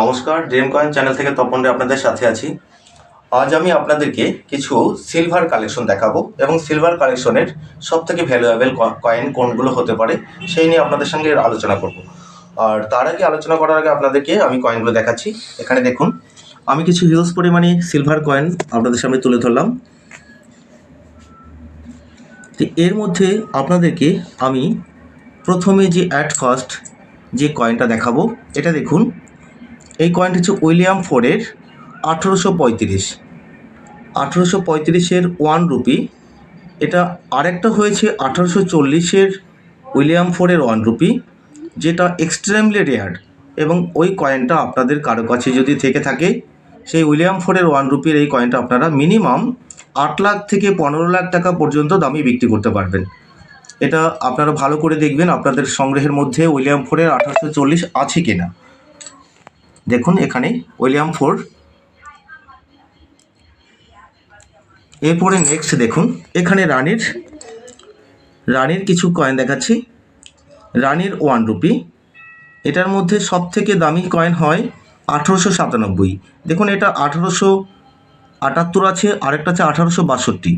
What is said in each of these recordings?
নমস্কার dream coin channel থেকে তপন রে আপনাদের সাথে আছি। আজ আমি আপনাদেরকে কিছু সিলভার কালেকশন দেখাবো এবং সিলভার কালেকশনের সব থেকে ভ্যালুয়েবল কয়েন কোনগুলো হতে পারে সেই নিয়ে আপনাদের সঙ্গে আলোচনা করব। আর তার আগে আলোচনা করার আগে আপনাদেরকে আমি কয়েনগুলো দেখাচ্ছি। এখানে দেখুন, আমি কিছু হিউজ পরিমাণে সিলভার কয়েন আপনাদের সামনে তুলে ধরলাম। তো এর মধ্যে আপনাদেরকে আমি প্রথমে যে অ্যাট ফার্স্ট যে কয়েনটা দেখাবো, এটা দেখুন। এই কয়েনটি হচ্ছে উইলিয়াম ফোরের আঠেরোশো পঁয়ত্রিশ। আঠেরোশো পঁয়ত্রিশের ওয়ান রুপি এটা আরেকটা হয়েছে আঠারোশো চল্লিশের উইলিয়াম ফোরের ওয়ান রুপি যেটা এক্সট্রিমলি রেয়ার এবং ওই কয়েনটা আপনাদের কারও কাছে যদি থেকে থাকে, সেই উইলিয়াম ফোরের ওয়ান রুপির এই কয়েনটা আপনারা মিনিমাম আট লাখ থেকে পনেরো লাখ টাকা পর্যন্ত দামে বিক্রি করতে পারবেন। এটা আপনারা ভালো করে দেখবেন আপনাদের সংগ্রহের মধ্যে উইলিয়াম ফোরের আঠারোশো চল্লিশ আছে কিনা। দেখুন এখানে উইলিয়াম ফোর। এরপরে নেক্সট দেখুন, এখানে রানীর রানীর কিছু কয়েন দেখাচ্ছি। রানীর ওয়ান রুপি এটার মধ্যে সব থেকে দামি কয়েন হয় আঠেরোশো সাতানব্বই। দেখুন এটা আঠেরোশো আটাত্তর আছে, আরেকটা আছে আঠারোশো বাষট্টি।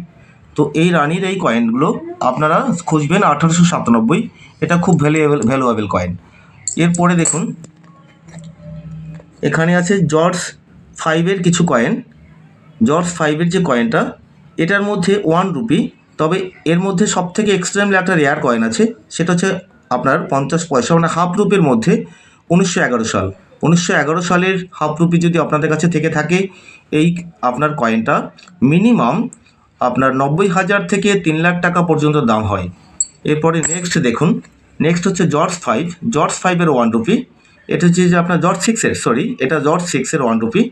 তো এই রানীর এই কয়েনগুলো আপনারা খুঁজবেন আঠারোশো সাতানব্বই। এটা খুব ভ্যালুয়েবল ভ্যালুয়েবল কয়েন এরপরে দেখুন এখানে আছে জর্জ ফাইভের কিছু কয়েন। জর্জ ফাইভের যে কয়েনটা, এটার মধ্যে ওয়ান রুপি তবে এর মধ্যে সব থেকে এক্সট্রিমলি একটা রেয়ার কয়েন আছে, সেটা হচ্ছে আপনার পঞ্চাশ পয়সা মানে হাফ রুপির মধ্যে উনিশশো এগারো সাল। উনিশশো এগারো সালের হাফ রুপি যদি আপনাদের কাছে থেকে থাকে, এই আপনার কয়েনটা মিনিমাম আপনার নব্বই হাজার থেকে তিন লাখ টাকা পর্যন্ত দাম হয়। এরপরে নেক্সট দেখুন নেক্সট হচ্ছে জর্জ ফাইভ। জর্জ ফাইভের ওয়ান রুপি এটা হচ্ছে যে আপনার জর্জ সিক্সের সরি এটা জর্জ সিক্সের ওয়ান রুপি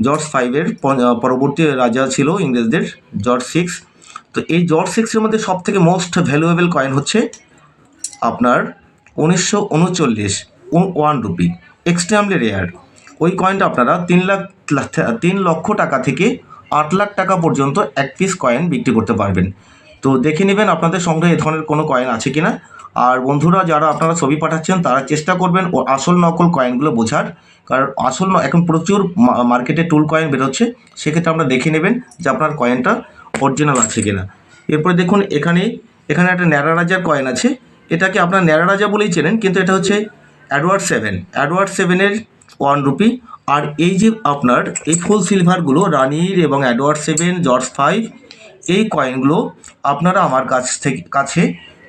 জর্জ ফাইভের পরবর্তী রাজা ছিল ইংরেজদের, জর্জ সিক্স। তো এই জর্জ সিক্সের মধ্যে সব থেকে মোস্ট ভ্যালুয়েবল কয়েন হচ্ছে আপনার উনিশশো উনচল্লিশ ওয়ান রুপি এক্সট্রিমলি রেয়ার ওই কয়েনটা আপনারা তিন লাখ তিন লক্ষ টাকা থেকে আট লাখ টাকা পর্যন্ত এক পিস কয়েন বিক্রি করতে পারবেন। তো দেখে নেবেন আপনাদের সঙ্গে এ ধরনের কোনো কয়েন আছে কিনা। আর বন্ধুরা, যারা আপনারা ছবি পাঠাচ্ছেন, তারা চেষ্টা করবেন ও আসল নকল কয়েনগুলো বোঝার। কারণ আসল এখন প্রচুর মার্কেটে টুল কয়েন বেরোচ্ছে, সেক্ষেত্রে আপনারা দেখে নেবেন যে আপনার কয়েনটা অরিজিনাল আছে কিনা। এরপরে দেখুন, এখানে এখানে একটা ন্যাড়া রাজার কয়েন আছে। এটাকে আপনার ন্যাড়া রাজা বলেই চেনেন, কিন্তু এটা হচ্ছে অ্যাডওয়ার্ড সেভেন অ্যাডওয়ার্ড সেভেনের ওয়ান রুপি আর এই যে আপনার, এই ফুল সিলভারগুলো রানির এবং অ্যাডওয়ার্ড সেভেন জর্জ ফাইভ এই কয়েনগুলো আপনারা আমার কাছ থেকে কাছে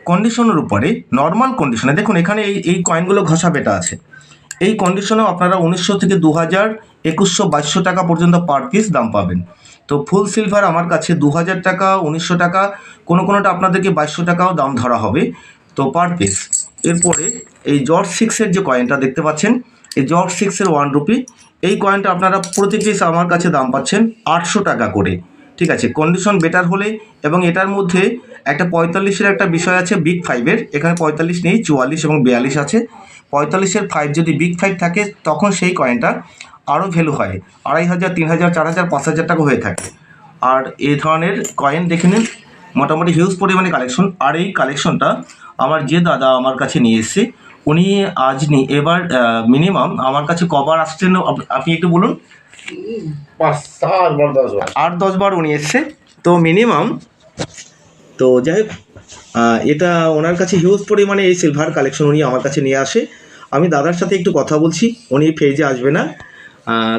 কন্ডিশনের উপরে নর্মাল কন্ডিশনে দেখুন এখানে এই এই কয়েনগুলো ঘষা বেটা আছে। এই কন্ডিশনেও আপনারা উনিশশো থেকে দু হাজার একুশশো বাইশশো টাকা পর্যন্ত পার পিস দাম পাবেন। তো ফুল সিলভার আমার কাছে দু হাজার টাকা, উনিশশো টাকা, কোনো কোনোটা আপনাদেরকে বাইশশো টাকাও দাম ধরা হবে। তো পার পিস এরপরে এই জর্জ সিক্সের যে কয়েনটা দেখতে পাচ্ছেন, এই জর্জ সিক্সের ওয়ান রুপি এই কয়েনটা আপনারা প্রতি পিস আমার কাছে দাম পাচ্ছেন আটশো টাকা করে। ঠিক আছে কন্ডিশন বেটার হলে এবং এটার মধ্যে একটা পঁয়তাল্লিশের একটা বিষয় আছে বিগ ফাইভের এখানে পঁয়তাল্লিশ নেই, চুয়াল্লিশ এবং বিয়াল্লিশ আছে। পঁয়তাল্লিশের ফাইভ যদি বিগ ফাইভ থাকে, তখন সেই কয়েনটা আরও ভ্যালু হয়, আড়াই হাজার, তিন হাজার, চার হাজার, পাঁচ হাজার টাকা হয়ে থাকে। আর এই ধরনের কয়েন দেখে নিন, মোটামুটি হিউজ পরিমাণে কালেকশন আর এই কালেকশনটা আমার যে দাদা আমার কাছে নিয়ে এসছে, উনি আজ নি এবার মিনিমাম আমার কাছে কবার আসছেন আপ- আপনি একটু বলুন। পাঁচ সাত বার দশ বার। আট দশ বার উনি এসছে। তো মিনিমাম তো যাই হোক এটা ওনার কাছে হিউজ পরিমাণে এই সিলভার কালেকশন উনি আমার কাছে নিয়ে আসে। আমি দাদার সাথে একটু কথা বলছি উনি ফেজে আসবে না।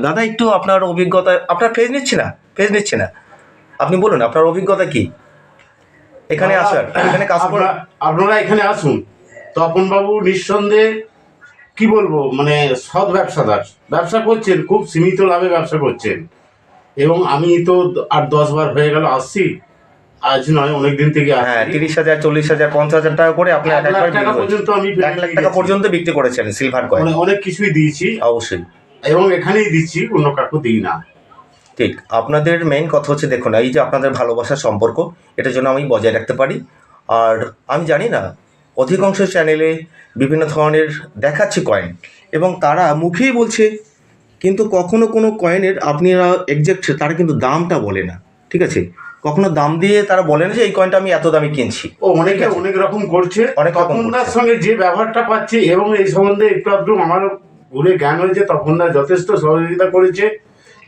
দাদা একটু আপনার অভিজ্ঞতা আপনার ফেজ নিচ্ছে না? ফেজ নিচ্ছে না? আপনি বলুন আপনার অভিজ্ঞতা কি? এখানে আসার এখানে কাজ করে আপনারা- আপনারা এখানে আসুন। তপন বাবু নিঃসন্দেহে কি বলব মানে সৎ ব্যবসাদার। ব্যবসা করছেন খুব সীমিত লাভে ব্যবসা করছেন। এবং আমি তো আর দশ বার হয়ে গেল আসছি আজ নয় অনেক দিন থেকে হ্যাঁ তিরিশ হাজার চল্লিশ হাজার পঞ্চাশ হাজার টাকা করে আপনি এক লাখ টাকা বিক্রি করেছেন। পর্যন্ত আমি এক লাখ টাকা পর্যন্ত বিক্রি করেছেন সিলভার কয়েন মানে অনেক কিছুই দিয়েছি। অবশ্যই। এবং এখানেই দিচ্ছি অন্য কাকু দিই না। ঠিক আপনাদের মেইন কথা হচ্ছে দেখুন এই যে আপনাদের ভালোবাসার সম্পর্ক এটার জন্য আমি বজায় রাখতে পারি। আর আমি জানি না অধিকাংশ চ্যানেলে বিভিন্ন ধরনের দেখাচ্ছে কয়েন এবং তারা মুখেই বলছে কিন্তু কখনো কোনো কয়েনের আপনারা এক্সাক্ট তারা কিন্তু দামটা বলে না। ঠিক আছে? কখনো দাম দিয়ে তারা বলে না যে এই কয়েনটা আমি এত দামে কিনছি। ও অনেকে অনেক রকম করছে। অনেক তপনদার সঙ্গে যে ব্যবহারটা পাচ্ছে এবং এই সম্বন্ধে একটু আধটু আমার ঘুরে জ্ঞান হয়েছে তখন না যথেষ্ট সহযোগিতা করেছে।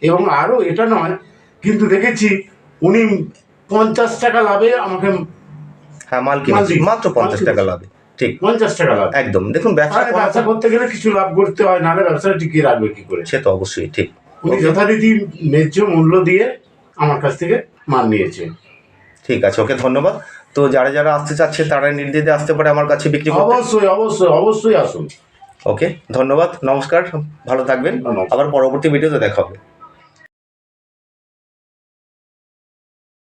এবং আরও এটা নয় কিন্তু দেখেছি উনি পঞ্চাশ টাকা লাভে আমাকে হ্যাঁ মাল কিনেছি। মাত্র পঞ্চাশ টাকা। লাভে। ঠিক। পঞ্চাশ টাকা লাভ। একদম। দেখুন ব্যবসা ব্যবসা করতে গেলে কিছু লাভ করতে হয় নাহলে ব্যবসাটা টিকিয়ে রাখবে কি করে? সে তো অবশ্যই ঠিক। উনি যথারীতি ন্যায্য মূল্য দিয়ে আমার কাছ থেকে মাল নিয়েছে। ঠিক আছে ওকে ধন্যবাদ। তো যারা যারা আসতে চাচ্ছে তারা নির্দ্বিধে আসতে পারে আমার কাছে বিক্রি অবশ্যই অবশ্যই অবশ্যই আসুন। ওকে ধন্যবাদ নমস্কার ভালো থাকবেন। আবার পরবর্তী ভিডিওতে দেখা হবে।